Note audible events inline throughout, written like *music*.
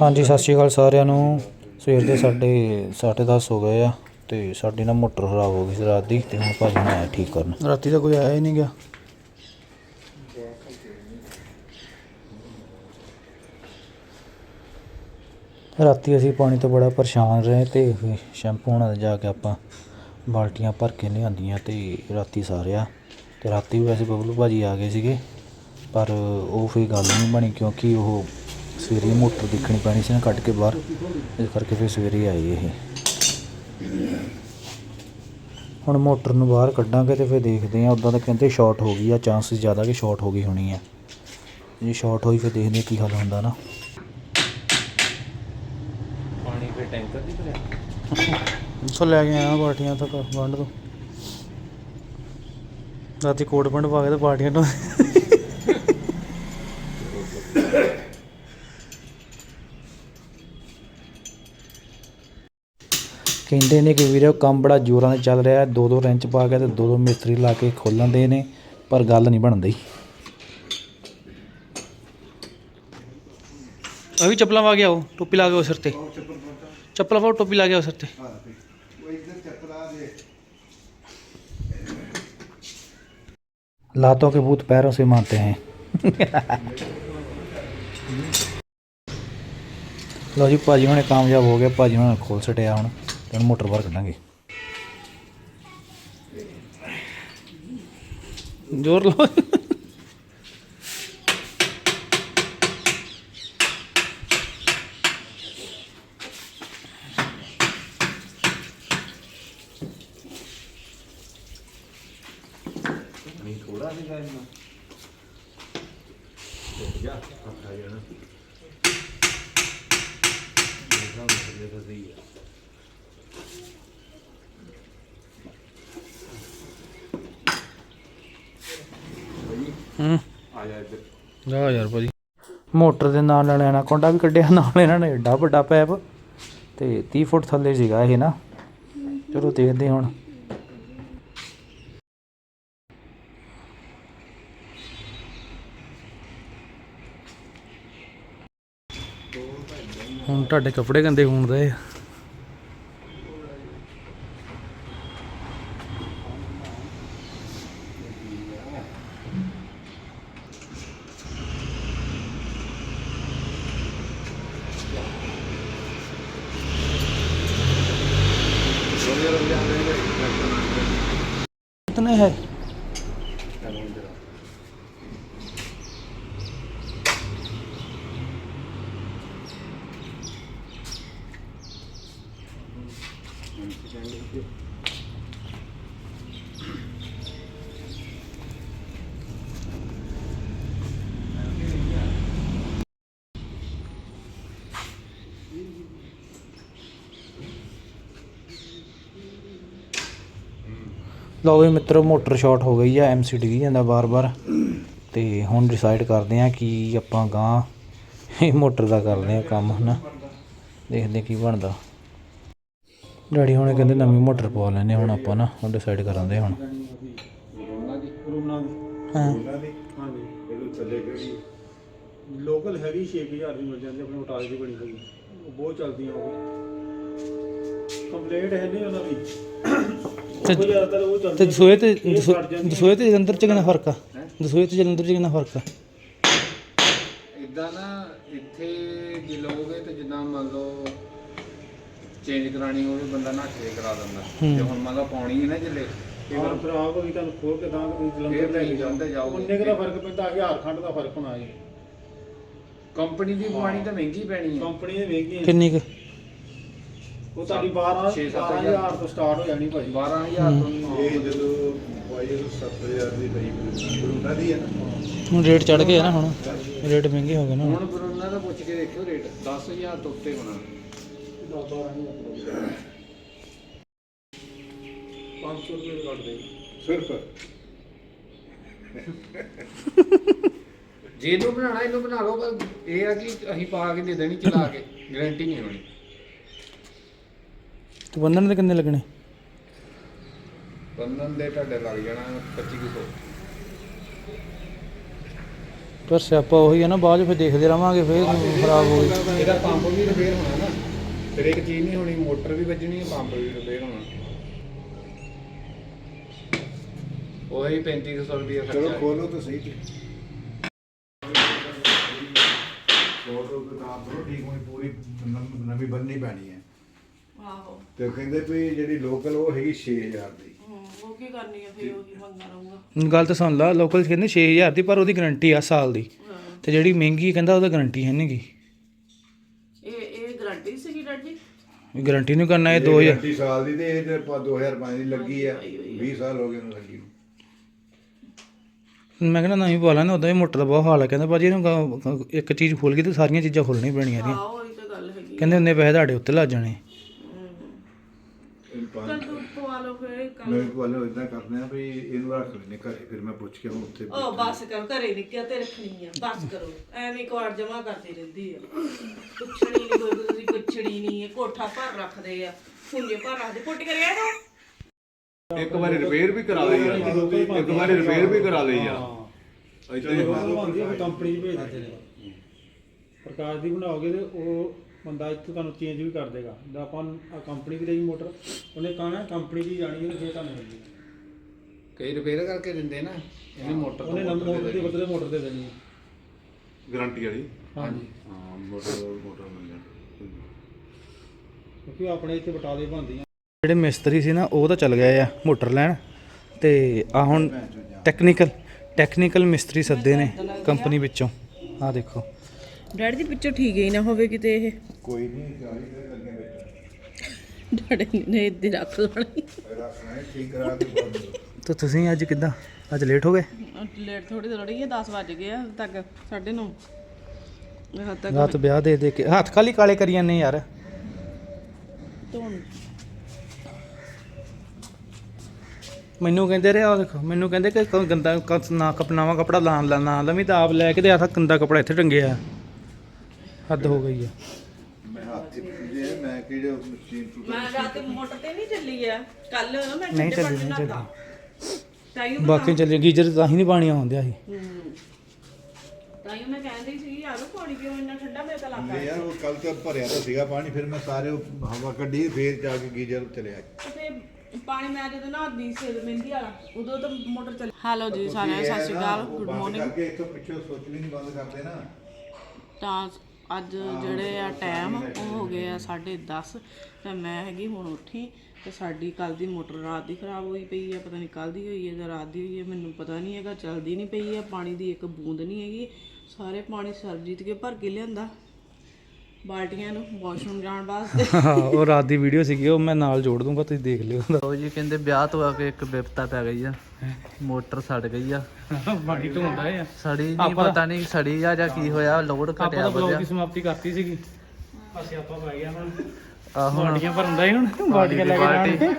ਹਾਂਜੀ ਸਤਿ ਸ਼੍ਰੀ ਅਕਾਲ ਸਾਰਿਆਂ ਨੂੰ। ਸਵੇਰ ਦੇ ਸਾਡੇ 10:30 ਹੋ ਗਏ ਆ ਤੇ ਸਾਡੀ ਨਾ ਮੋਟਰ ਖਰਾਬ ਹੋ ਗਈ ਸੀ ਰਾਤ ਦੀ ਤੇ ਹੁਣ ਭਾਜੀ ਨੇ ਆਇਆ ਠੀਕ ਕਰਨ। ਰਾਤੀ ਤਾਂ ਕੋਈ ਆਇਆ ਹੀ ਨਹੀਂ ਗਿਆ। ਰਾਤੀ ਅਸੀਂ ਪਾਣੀ ਤੋਂ ਬੜਾ ਪਰੇਸ਼ਾਨ ਰਹੇ ਤੇ ਸ਼ੈਂਪੂ ਨਾਲ ਜਾ ਕੇ ਆਪਾਂ ਬਾਲਟੀਆਂ ਭਰ ਕੇ ਲਿਆਂਦੀਆਂ ਤੇ ਰਾਤੀ ਸਾਰਿਆ ਤੇ ਰਾਤੀ ਵੀ ਵੈਸੇ ਬਬਲੂ ਭਾਜੀ ਆ ਗਏ ਸੀਗੇ ਪਰ ਉਹ ਫਿਰ ਗੱਲ ਨਹੀਂ ਬਣੀ ਕਿਉਂਕਿ ਉਹ ਸਵੇਰੇ ਮੋਟਰ ਦੇਖਣੀ ਪੈਣੀ ਸੀ ਨਾ ਕੱਢ ਕੇ ਬਾਹਰ ਇਸ ਕਰਕੇ ਫਿਰ ਸਵੇਰੇ ਆਏ ਇਹ। ਹੁਣ ਮੋਟਰ ਨੂੰ ਬਾਹਰ ਕੱਢਾਂਗੇ ਤੇ ਫਿਰ ਦੇਖਦੇ ਆ ਉਦਾਂ ਤਾਂ ਕਹਿੰਦੇ ਸ਼ਾਰਟ ਹੋ ਗਈ ਆ ਚਾਂਸਸ ਜ਼ਿਆਦਾ ਕਿ ਸ਼ਾਰਟ ਹੋ ਗਈ ਹੋਣੀ ਆ। ਜੇ ਸ਼ਾਰਟ ਹੋਈ ਫਿਰ ਦੇਖਦੇ ਆ ਕੀ ਹੱਲ ਹੁੰਦਾ ਨਾ। ਪਾਣੀ ਫੇ ਟੈਂਕਰ ਦੀ ਭਰਿਆ? ਉੱਥੋਂ ਲੈ ਕੇ ਆਇਆ ਬਾਲਟੀਆਂ ਤੱਕ ਵੰਡ ਤੋਂ ਰਾਤੀ ਕੋਟ ਪੈਂਟ ਪਾ ਕੇ ਤੇ ਬਾਲਟੀਆਂ ਤੋਂ ਕਹਿੰਦੇ ਨੇ ਕਿ ਵੀਰੇ ਕੰਮ ਬੜਾ ਜ਼ੋਰਾਂ ਨਾਲ ਚੱਲ ਰਿਹਾ ਹੈ ਦੋ ਦੋ ਰੈਂਚ ਪਾ ਕੇ ਤੇ ਦੋ ਦੋ ਮਿਸਤਰੀ ਲਾ ਕੇ ਖੋਲਣ ਦੇ ਨੇ ਪਰ ਗੱਲ ਨਹੀਂ ਬਣਦੀ ਅਭੀ ਚੱਪਲਾਂ ਪਾ ਕੇ ਆਓ ਟੋਪੀ ਲਾ ਕੇ ਆਓ ਸਿਰ ਤੇ ਚੱਪਲਾਂ ਪਾਓ ਟੋਪੀ ਲਾ ਕੇ ਆਓ ਸਿਰ ਤੇ लातों के भूत पैरों से मानते हैं ਲਓ ਜੀ ਭਾਜੀ ਹੁਣੇ ਕਾਮਯਾਬ ਹੋ ਗਏ ਭਾਜੀ ਹੁਣੇ ਖੋਲ ਸਟਿਆ ਹੁਣ ਤੇ ਹੁਣ ਮੋਟਰ ਬਾਹਰ ਕੱਢਾਂਗੇ। ਜ਼ੋਰ ਲਾਓ ਨਹੀਂ ਥੋੜਾ ਸੀਗਾ ਇਹਨਾਂ ਟੁੱਟ ਗਿਆ ਅੱਖਾ ਜਾਣਾ ਦੇਖਾਂ ਮੈਂ ਤਾਂ ਸਹੀ ਆ ਹੂੰ ਆ ਜਾ ਇੱਧਰ ਜਾ ਯਾਰ ਭਾਜੀ ਮੋਟਰ ਦੇ ਨਾਲ ਨਾਲ ਐਨਾਕੋਂਡਾ ਵੀ ਕੱਢਿਆ, ਨਾਲ ਇਹਨਾਂ ਨੇ ਏਡਾ ਵੱਡਾ ਪੈਪ ਤੇ 30 ਫੁੱਟ ਥੱਲੇ ਸੀਗਾ ਇਹ ਨਾ। ਚਲੋ ਦੇਖਦੇ ਹੁਣ। ਹੁਣ ਤੁਹਾਡੇ ਕੱਪੜੇ ਗੰਦੇ ਹੋਣ ਦੇ ਆ। ਲਓ ਵੀ ਮਿੱਤਰੋ, ਮੋਟਰ ਸ਼ਾਰਟ ਹੋ ਗਈ ਆ ਐਮਸੀ ਡਿੱਗੀ ਜਾਂਦਾ ਬਾਰ-ਬਾਰ। ਤੇ ਹੁਣ ਡਿਸਾਈਡ ਕਰਦੇ ਆ ਕਿ ਆਪਾਂ ਗਾਂ ਇਹ ਮੋਟਰ ਦਾ ਕਰਦੇ ਆ ਕੰਮ, ਹਨਾ? ਦੇਖਦੇ ਕੀ ਬਣਦਾ। ਡੈਡੀ ਹੁਣੇ ਕਹਿੰਦੇ ਨਵੀਂ ਮੋਟਰ ਪਵਾ ਲੈਨੇ ਹੁਣ ਆਪਾਂ ਨਾ ਹੁਣ ਡਿਸਾਈਡ ਕਰਾਂਦੇ ਹੁਣ। ਹਾਂ। ਲੋਕਲ ਹੈਗੀ 6000 ਦੀ ਮਿਲ ਜਾਂਦੀ ਆਪਣੇ ਉਟਾਲੇ ਦੀ ਬਣੀ ਹੋਈ। ਉਹ ਬਹੁਤ ਚੱਲਦੀਆਂ ਉਹ ਕੰਪਲੀਟ ਹੈ ਨਹੀਂ ਉਹਨਾਂ ਦੀ। ਤੇ- ਉਹ ਜ਼ਿਆਦਾਤਰ ਉਹ ਤੇ ਚੱਲਦੀ ਦਸੋਏ ਤੇ ਇਹ ਦਸੋ- ਫਟ ਜਾਂਦੀ ਦਸੋਏ ਤੇ ਜਲੰਧਰ ਚ ਕਿੰਨਾ ਫ਼ਰਕ ਆ? ਦਸੋਏ ਤੇ ਜਲੰਧਰ ਚ ਕਿੰਨਾ ਫ਼ਰਕ ਆ? ਇਦਾਂ ਨਾ ਇੱਥੇ ਜੇ ਲਓਗੇ ਤੇ ਜਿੱਦਾਂ ਮੰਨ ਲਓ ਚੇਂਜ ਕਰਾਣੀ ਹੋਵੇ ਬੰਦਾ ਨਾ ਕੇ ਕਰਾ ਦਿੰਦਾ। ਜੇ ਹੁਣ ਮੰਨ ਲਓ ਪਾਉਣੀ ਹੈ ਨਾ ਜਿੱਲੇ ਇਹ ਖਰਾਬ ਹੋ ਗਈ ਤੁਹਾਨੂੰ ਖੋਲ ਕੇ ਦਾਂਗੇ ਤੁਸੀਂ ਜਲੰਧਰ ਲੈ ਤਾਂ ਕੇ ਜਲੰਧਰ ਜਾਓਗੇ। ਉਹਨੇ ਕਿਹਦਾ ਫ਼ਰਕ ਪੈਂਦਾ 1000 ਖੰਡ ਦਾ ਫ਼ਰਕ ਹੋਣਾ ਜੀ। ਕੰਪਨੀ ਦੀ ਪਵਾਣੀ ਤਾਂ ਮਹਿੰਗੀ ਪੈਣੀ ਹੈ। ਕੰਪਨੀ ਦੇ ਮਹਿੰਗੀ ਕਿੰਨੀ ਕੁ? ਉਹ ਤੁਹਾਡੀ 12 ਛੇ ਸੱਤ 12000 ਤੋਂ ਸਟਾਰਟ ਹੋ ਜਾਣੀ ਭਾਜੀ। 12000 ਤੋਂ ਇਹ ਜਦੋਂ ਪਾਈ 7000 ਦੀ ਪਈ ਬਰੂਨਾ ਦੀ ਹੈ ਨਾ। ਹੁਣ ਰੇਟ ਚੜ ਗਏ ਨਾ ਹੁਣ। ਰੇਟ ਮਹਿੰਗੇ ਹੋ ਗਏ ਨਾ ਹੁਣ। ਹੁਣ ਫਿਰ ਉਹਨਾਂ ਦਾ ਪੁੱਛ ਕੇ ਦੇਖਿਓ ਰੇਟ 10000 ਤੋਂ ਉੱਤੇ ਹੋਣਾ। 500 ਰੁਪਏ ਕੱਟ ਦੇ। ਸਿਰਫ। ਜੇ ਇਹਨੂੰ ਬਣਾਉਣਾ ਇਹਨੂੰ ਬਣਾ ਲਓ ਪਰ ਇਹ ਆ ਕਿ ਅਸੀਂ ਪਾ ਕੇ ਦੇ ਦੇਣੀ ਚਲਾ ਕੇ। ਗਾਰੰਟੀ ਨਹੀਂ ਹੋਣੀ। ਤੇ ਬੰਦਨ ਦੇ ਕਿੰਨੇ ਲੱਗਣੇ? ਬੰਧਨ ਦੇ ਤੁਹਾਡੇ ਲੱਗ ਜਾਣਾ 2500 ਪਰ ਸਿਆਪਾ ਉਹੀ ਹੈ ਨਾ ਬਾਅਦ 'ਚ ਫਿਰ ਦੇਖਦੇ ਰਵਾਂਗੇ ਫਿਰ ਖਰਾਬ ਹੋ ਗਈ। ਇਹਦਾ ਪੰਪ ਵੀ ਰਿਪੇਅਰ ਹੋਣਾ ਫਿਰ ਇੱਕ ਚੀਜ਼ ਨਹੀਂ ਹੋਣੀ ਮੋਟਰ ਵੀ ਵੱਜਣੀ ਹੈ ਪੰਪ ਵੀ ਰਿਪੇਅਰ ਹੋਣਾ। ਉਹੀ 3500 ਰੁਪਏ ਖਰਚਾ ਚਲੋ। ਖੋਲੋ ਤਾਂ ਸਹੀ ਤੇ। ਫੋਟੋ ਕਿਤਾਬ ਤੋਂ ਠੀਕ ਹੋਣੀ ਪੂਰੀ ਨਵ- ਨਵੀਂ ਬੰਨੀ ਪੈਣੀ ਹੈ। ਆਹੋ। ਤੇ ਕਹਿੰਦੇ ਵੀ ਜਿਹੜੀ ਲੋਕਲ ਉਹ ਹੈਗੀ 6000 ਦੀ। ਹੂੰ ਉਹ ਕੀ ਕਰਨੀ ਆ ਫਿਰ ਉਹੀ ਮੰਗਾ ਰਹੂੰਗਾ? ਗੱਲ ਤਾਂ ਸੁਣ ਲਾ ਲੋਕਲ ਕਹਿੰਦੇ 6000 ਦੀ ਪਰ ਉਹਦੀ ਗਾਰੰਟੀ ਆ ਸਾਲ ਦੀ। ਹਾਂ। ਤੇ ਜਿਹੜੀ ਮਹਿੰਗੀ ਕਹਿੰਦਾ ਉਹਦਾ ਗਾਰੰਟੀ ਹੈ ਨਹੀਂਗੀ ਇਹ ਇਹ ਗਰੰਟੀ ਸੀਗੀ ਡੈਡ ਜੀ ਗਾਰੰਟੀ ਨੂੰ ਕਰਨਾ ਇਹ 2000 30 ਸਾਲ ਦੀ ਤੇ ਇਹ ਤੇ ਆਪਾਂ 2005 ਦੀ ਲੱਗੀ ਆ। 20 ਸਾਲ ਹੋ ਗਏ ਨੂੰ ਲੱਗੀ ਨੂੰ। ਮੈਂ ਕਹਿੰਦਾ ਨਹੀਂ ਪਾ ਲੈਣਾ ਉਦਾਂ ਹੀ ਮੋਟਰ ਦਾ ਬਹੁਤ ਹਾਲ ਹੈ ਕਹਿੰਦਾ ਭਾਜੀ ਇਹਨੂੰ ਗ- ਇੱਕ ਚੀਜ਼ ਖੁੱਲ ਗਈ ਤੇ ਸਾਰੀਆਂ ਚੀਜ਼ਾਂ ਖੁੱਲਣੀਆਂ ਪੈਣੀਆਂ ਇਹਦੀਆਂ। ਹਾਂ ਉਹੀ ਤਾਂ ਗੱਲ ਹੈਗੀ ਕਹਿੰਦੇ ਉਹਨੇ ਪੈਸੇ ਤੁਹਾਡੇ ਉੱਤੇ ਲੱਗ ਜਾਣੇ। ਇਹ ਪੰਜ ਲਓ ਫਿਰ ਕੱਲ ਮੈਂ ਇਦਾਂ ਕਰਦੇ ਆ ਵੀ ਇਹਨੂੰ ਰੱਖ ਲੈਣੇ ਘਰੇ ਫਿਰ ਮੈਂ ਪੁੱਛ ਕੇ ਉਹਨੂੰ ਉੱਥੇ ਉਹ ਬਸ ਕਰ ਘਰੇ ਨਿੱਕਿਆ ਤੇ ਰੱਖਣੀ ਆ ਬਸ ਕਰੋ। ਐਵੇਂ ਕਾਰਡ ਜਮਾ ਕਰਦੀ ਰਹਿੰਦੀ ਆ। ਪੁੱਛਣੀ ਨਹੀਂ ਕੋਈ ਤੁਸੀਂ ਪੁੱਛਣੀ ਨਹੀਂ ਇਹ ਕੋਠਾ ਭਰ ਰੱਖਦੇ ਆ ਫੁੱਲੇ ਭਰ ਰੱਖਦੇ ਪੁੱਟ ਕੇ ਰਿਹਾ ਤੋ ਇੱਕ ਵਾਰੀ ਰਿਪੇਅਰ ਵੀ ਕਰਾ ਲਈ ਆ। ਇੱਕ ਵਾਰੀ ਰਿਪੇਅਰ ਵੀ ਕਰਾ ਲਈ ਆ। ਇੱਥੇ ਕੰਪਨੀ 'ਚ ਭੇਜ ਦਿੰਦੇ ਨੇ ਪ੍ਰਕਾਸ਼ ਦੀ ਬਣਾਓਗੇ ਤੇ ਉਹ ਬੰਦਾ ਇੱਥੇ ਤੁਹਾਨੂੰ ਚੇਂਜ ਵੀ ਕਰ ਦੇਗਾ। ਜਦੋਂ ਆਪਾਂ ਕੰਪਨੀ ਦੀ ਰਹੀ ਮੋਟਰ ਉਹਨੇ ਕਹਣਾ ਕੰਪਨੀ ਦੀ ਜਾਣੀ ਹੈ ਫਿਰ ਤੁਹਾਨੂੰ ਮਿਲਦੀ ਕਈ ਰਿਪੇਅਰ ਕਰਕੇ ਦਿੰਦੇ ਨਾ ਇਹਨੇ ਮੋਟਰ ਤੋਂ ਉਹਨੇ ਨੰਬਰ ਮੋਟਰ ਮੋਟਰ ਦੇ ਬਦਲੇ ਮੋਟਰ ਦੇ ਦੇਣੀ ਹੈ। ਗਾਰੰਟੀ ਵਾਲੀ? ਹਾਂਜੀ। ਹਾਂ ਮੋਟਰ ਮੋਟਰ ਮਿਲ ਜਾਣੀ। ਕਿਉਂਕਿ ਆਪਣੇ ਇੱਥੇ ਬਟਾਲੇ ਬਣਦੀਆਂ ਜਿਹੜੇ ਮਿਸਤਰੀ ਸੀ ਨਾ ਉਹ ਤਾਂ ਚੱਲ ਗਏ ਆ ਮੋਟਰ ਲੈਣ। ਤੇ ਆ ਹੁਣ ਟੈਕਨੀਕਲ ਟੈਕਨੀਕਲ ਮਿਸਤਰੀ ਸੱਦੇ ਨੇ ਕੰਪਨੀ ਵਿੱਚੋਂ। ਆ ਦੇਖੋ। ਡੈਡ ਜੀ ਪਿੱਛੋਂ ਠੀਕ ਹੀ ਨਾ ਹੋਵੇ ਕਿਤੇ ਇਹ। ਕੋਈ ਨਹੀਂ ਚਾਹੀਦਾ ਲੱਗੇ ਵਿੱਚ। ਡੈਡ ਨੇ ਇੱਥੇ ਰੱਖ ਲੈਣੀ ਰੱਖਣਾ ਹੈ ਠੀਕ ਕਰਾ ਕੇ ਬੰਦ ਤਾਂ ਤੁਸੀਂ ਅੱਜ ਕਿੱਦਾਂ? ਅੱਜ ਲੇਟ ਹੋ ਗਏ? ਲੇਟ ਥੋੜੀ ਥੋੜੀ ਹੈ 10 ਵੱਜ ਗਏ ਆ ਤੱਕ 9:30 ਹੱਦ ਤੱਕ ਰਾਤ ਵਿਆਹ ਦੇ ਦੇ ਕੇ ਹੱਥ ਖਾਲੀ ਕਾਲੇ ਕਰੀ ਜਾਂਦੇ ਯਾਰ। ਧੋਣ। ਮੈਨੂੰ ਕਹਿੰਦੇ ਰਹੇ ਆ ਦੇਖੋ ਮੈਨੂੰ ਕਹਿੰਦੇ ਕਿ ਕੋਈ ਗੰਦਾ ਕ- ਨਾ ਕਪਨਾਵਾ ਕਪੜਾ ਲਾ ਲਾ ਨਾ ਲਵੀਂ ਤਾਂ ਆਪ ਲੈ ਕੇ ਤੇ ਆਹ ਗੰਦਾ ਕਪੜਾ ਇੱਥੇ ਟੰਗਿਆ। ਹੱਦ ਹੋ ਗਈ ਆ। ਮੈਂ ਹੱਥ ਜੇ ਮੈਂ ਕਿਹੜੇ ਮਸ਼ੀਨ ਤੋਂ ਮੈਂ ਰਾਤ ਮੋਟਰ ਤੇ ਨਹੀਂ ਚੱਲੀ ਆ। ਕੱਲ ਮੈਂ ਨਹੀਂ ਚੱਲੀ, ਨਹੀਂ ਬਾਕੀ ਚੱਲੇ ਗੀਜ਼ਰ ਤਾਂ ਹੀ ਨਹੀਂ ਪਾਣੀ ਆਉਂਦਿਆ ਸੀ। ਤਾਈਓ ਮੈਂ ਕਹਿੰਦੀ ਸੀ ਯਾਰ ਪਾਣੀ ਕਿਉਂ ਇੰਨਾ ਠੰਡਾ ਮੇਰੇ ਤਾਂ ਲੱਗਦਾ ਯਾਰ ਉਹ ਕੱਲ ਤਾਂ ਭਰਿਆ ਤਾਂ ਸੀਗਾ ਪਾਣੀ ਫਿਰ ਮੈਂ ਸਾਰੇ ਹਵਾ ਕੱਢੀ ਫੇਰ ਜਾ ਕੇ ਗੀਜ਼ਰ ਚਲਿਆ ਤੇ ਪਾਣੀ ਮੈਂ ਜਦੋਂ ਨਹਾਦੀ ਸੀ ਮਹਿੰਦੀ ਵਾਲਾ ਉਦੋਂ ਤਾਂ ਮੋਟਰ ਚੱਲ। ਹੈਲੋ ਜੀ ਸਾਰਿਆਂ ਨੂੰ ਸਤਿ ਸ਼੍ਰੀ ਅਕਾਲ ਗੁੱਡ ਮਾਰਨਿੰਗ ਕਰਕੇ ਇੱਥੋਂ ਪਿੱਛੋਂ ਸੋਚ ਵੀ ਨਹੀਂ ਬੰਦ ਕਰਦੇ ਨਾ। ਤਾਂ ਅੱਜ ਜਿਹੜੇ ਆ ਟਾਈਮ ਉਹ ਹੋ ਗਏ ਆ 10:30 ਤੇ ਮੈਂ ਹੈਗੀ ਹੁਣ ਉੱਠੀ, ਤੇ ਸਾਡੀ ਕੱਲ ਦੀ ਮੋਟਰ ਰਾਤ ਦੀ ਖਰਾਬ ਹੋਈ ਪਈ ਆ, ਪਤਾ ਨਹੀਂ ਕੱਲ ਦੀ ਹੋਈ ਹੈ ਜਾਂ ਰਾਤ ਦੀ ਹੋਈ ਹੈ ਮੈਨੂੰ ਪਤਾ ਨਹੀਂ ਹੈਗਾ, ਚੱਲਦੀ ਨਹੀਂ ਪਈ ਆ, ਪਾਣੀ ਦੀ ਇੱਕ ਬੂੰਦ ਨਹੀਂ ਹੈਗੀ, ਸਾਰੇ ਪਾਣੀ ਸਰਜੀਤ ਕੇ ਭਰ ਕੇ ਲਿਆਂਦਾ। ਬਾਲਟੀਆਂ ਨੂੰ ਵਾਸ਼ਰੂਮ ਜਾਣ ਵਾਸਤੇ। ਉਹ ਰਾਤ ਦੀ ਵੀਡੀਓ ਸੀਗੀ ਉਹ ਮੈਂ ਨਾਲ ਜੋੜ ਦੂੰਗਾ ਤੁਸੀਂ ਦੇਖ ਲਿਓ। ਉਹ ਜੀ ਕਹਿੰਦੇ ਵਿਆਹ ਤੋਂ ਆ ਕੇ ਇੱਕ ਬਿਪਤਾ ਪੈ ਗਈ ਆ। ਮੋਟਰ ਸੜ ਗਈ ਆ। ਪਾਣੀ ਢੋਂਦਾ ਆ। ਸੜੀ ਨਹੀਂ ਪਤਾ ਨਹੀਂ ਸੜੀ ਆ ਜਾਂ ਕੀ ਹੋਇਆ ਲੋਡ ਘਟਿਆ ਤਾਂ ਬਲੌਗ ਵਧਿਆ। ਦੀ ਸਮਾਪਤੀ ਕਰਤੀ ਸੀਗੀ। ਅਸੀਂ ਆਪਾਂ ਪੈ ਗਿਆ ਹੁਣ। ਆਹੋ ਬਾਟੀਆਂ ਭਰਦਾ ਹੀ ਹੁਣ ਬਾਟੀਆਂ ਲੈ ਕੇ ਜਾਣ।